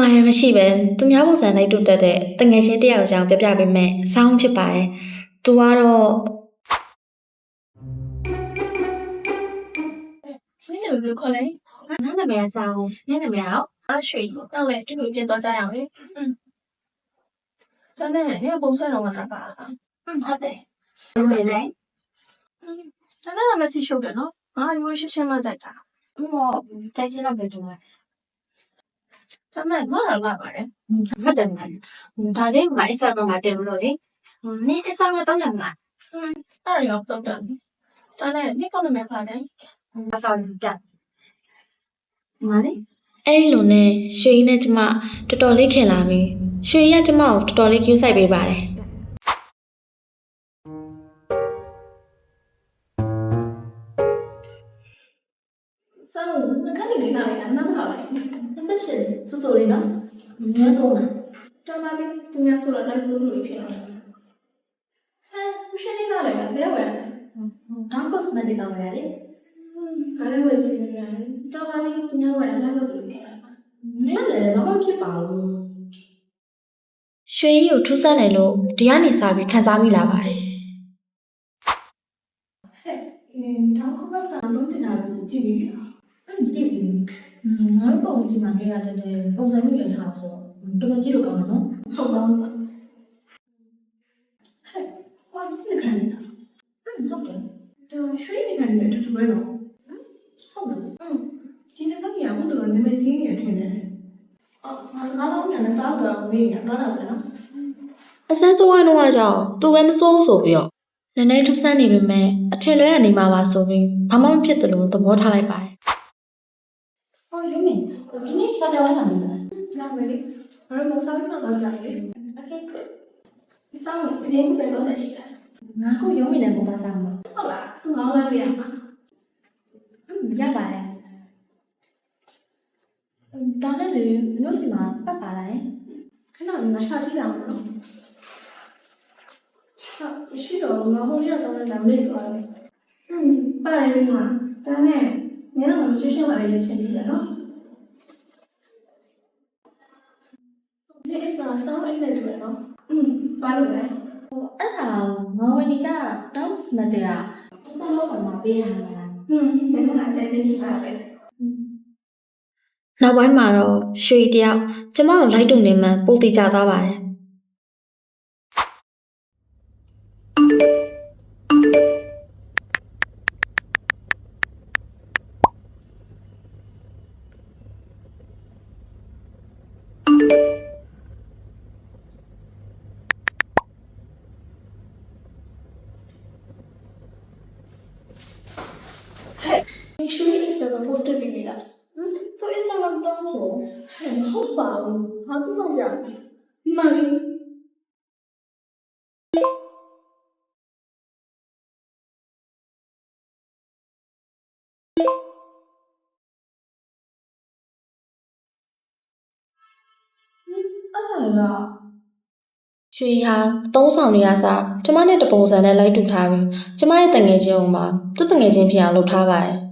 ခွာရမရှိပဲသူများပုံစံလိုက်တူတက်တဲ့တငယ်ချင်းတယောက်ကြောင့်ပြပြပေးမယ်။စောင်းဖြစ်ပါတယ်။သူကတော့မင်းလည်းဘယ်လိုခေါ်လဲ။ငါနာမည်အစားအောင်နင်းနာမည်အောင်အရွှေတော့လေတူတူပြင်သွားကြရအောင်လေ။อืม။ဒါနဲ့နင်ပုံဆွဲတော့ငါပါတာ။อืมဟုတ်တယ်။ဘယ်လိုလဲ။อืมဒါနဲ့မဆီရှုပ်တယ်နော်။ငါရွေးရှင်းရှင်းမှကြိုက်တာ။ဟုတ်ပါဘူး။ကြိုက်ချင်တော့ဘယ်လိုလဲ။ ဒါပေမဲ့မတော်လာပါတယ်။ဟုတ်တယ်မလား။ဒါလေးမအစ်ဆက်ပေါ်မှာတင်လို့လေ။နင်းအစ်ဆက်မတော့တယ်မလား။ဟမ်အဲ့ရောက်တော့တယ်။ဒါနဲ့နင်းကောင်းနေမှာပါလေ။အကောင်ကြ။မလေးအဲ့လိုနဲ့ရွှေနဲ့ကျမတော်တော်လေးခင်လာပြီရွှေရကျမကိုတော်တော်လေးကျူးဆိုင်ပေးပါတယ် ဆောင်းနှခမ်းနေလေးနားလေးနားမလာလိုက်အသက်ရှင်စစိုးလေးနော်ငင်းဆုံးလားတော်ပါပြီသူများဆိုတော့လိုက်စိုးလို့ဖြစ်အောင်ဟဲ့ဦးရှင်နေလာလိုက်တာဘယ်ဝယ်ဒါကော့စမတစ်ကဝယ်ရတယ်ဘာလဲဝယ်ကြည့်နေရတယ်တော်ပါပြီသူများဝယ်လိုက်လို့ဖြစ်အောင်နင်းလည်းမဟုတ်ဖြစ်ပါဘူးရွှေကြီးကိုထူးဆန်းတယ်လို့ဒီကနေစပြီးခံစားမိလာပါတယ်။ဟဲ့အင်းတောင်ကဘတ်ကလုံးတင်တာကိုကြည့်နေရတာ မကြည့်ဘူးငါတို့ပုံကြည့်မှလည်းရတယ်တယ်ပုံစံမျိုးလည်းထားဆိုတော်တော်ကြည့်လို့ကောင်းတယ်နော်ဟုတ်ပါဘူးဟဲ့ဘာဖြစ်နေလဲဟုတ်တယ်တော်ရွှေနေခိုင်နေအတူတူပဲနော်ဟုတ်တယ်อืมဒီနေ့ကကြီးအမှုတော်နာမည်ကြီးနေတယ်ထင်တယ်အော်မစကားတော့မြန်စားတော့မင်းကတော့တော့နော်အစမ်းစိုးရတော့ကြောင့်သူပဲမစိုးဆိုပြီးတော့နည်းနည်းထူးဆန်းနေပေမဲ့အထင်လွဲရနေမှာပါဆိုပြီးဘာမှမဖြစ်တယ်လို့သဘောထားလိုက်ပါတယ် ဒီနေ့စာကြောင်းလာမလားနာမည်ဘာလို့မစားမတော့ကြလဲအခေဒီဆောင်နင်းပြန်တော့ရှိတာငါကရုံးမိနေပုံသားဆောင်ပါဟုတ်လားစုံကောင်းလာလို့ရမှာရပါတယ်ဒါနဲ့လေလို့စီမှာပတ်ပါလိုက်ခဏငါရှာကြည့်ရအောင်နော်ဟာရှိတော့ငါဟိုနေ့တော့လာမေ့သွားတယ်อืมပါတယ်ငါဒါနဲ့နင်တော့ဆွေးရှင်းပါလေရချင်သေးတယ်နော် နေအိမ်ကစောင်းအိမ်နဲ့တူတယ်နော်อืมပါလို့လဲဟိုအဲ့ဒါကိုမော်ဝင်နေကြတောင်းစမတ်တာအစလုံးပေါ်မှာပေးရမှာလားอืมဒီမှာအကျဉ်းချင်းကြီးပါပဲနောက်ပိုင်းမှာတော့ရွှေတယောက်ကျမကိုလိုက်တုံနေမှပို့တိကြသွားပါတယ် တော့ post ပြီးပြီလားဟမ်သူ Instagram တောင်းဆိုဟဲ့မဟုတ်ပါဘူးဟာပြမရမှန်ပြီအဲ့ဒါရွှေဟာသုံးဆောင်နေရစားကျမနဲ့တပုံစံနဲ့လိုက်တူထားပြီးကျမရဲ့တငယ်ချင်းဟိုမှာသူ့တငယ်ချင်းဖြစ်အောင်လုပ်ထားပါတယ်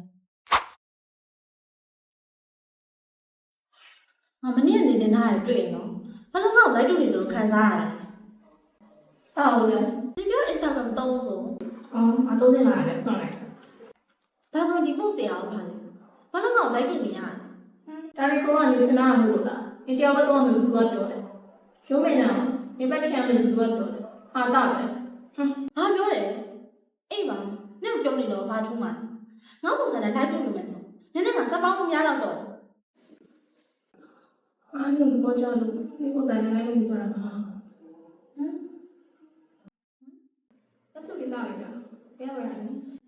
ငါမနေ့ကနေတင်ထားရတွေ့ရနော်ဘာလို့ငါ့ကို like တူနေသူခံစားရလဲအော်ဟုတ်တယ်ဒီပြော Instagram သုံးဆိုအော်အသုံးတင်လာတယ်ဖွင့်လိုက်ဒါဆိုဒီ post တွေအောင်ပါလေဘာလို့ငါ့ကို like တူနေရလဲဒါရီကောကနေခဏမှုလို့လားဒီကြောင်ဘက်တော့မှလူကပြောတယ်ရုံးမင်းနာဒီဘက်ခံမှုလူကပြောတယ်ဟာတော့ပဲဟမ်ဘာပြောတယ်အေးပါနောက်ပြောနေတော့ဘာထူးမှာငါ့ပုံစံနဲ့ like တူနေမယ်ဆိုနည်းနည်းကစက်ပေါင်းများတော့ အားလုံးသဘောကျလို့ဒီကိုဆိုင်နေလိုက်လို့ပြောတာပါဟမ်ပတ်စုလေးလာရတာဘယ်ရလဲ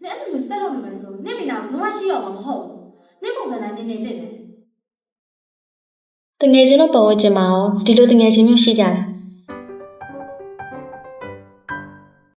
နဲ့အဲ့လိုဆက်လုပ်နေမယ်ဆိုနင့်မိနာဘယ်မှရှိရမှာမဟုတ်ဘူးနင့်ပုံစံတိုင်းနေနေတည်တယ်တငယ်ချင်းတို့ပုံဝန်းကျင်မှာရောဒီလိုတငယ်ချင်းမျိုးရှိကြလား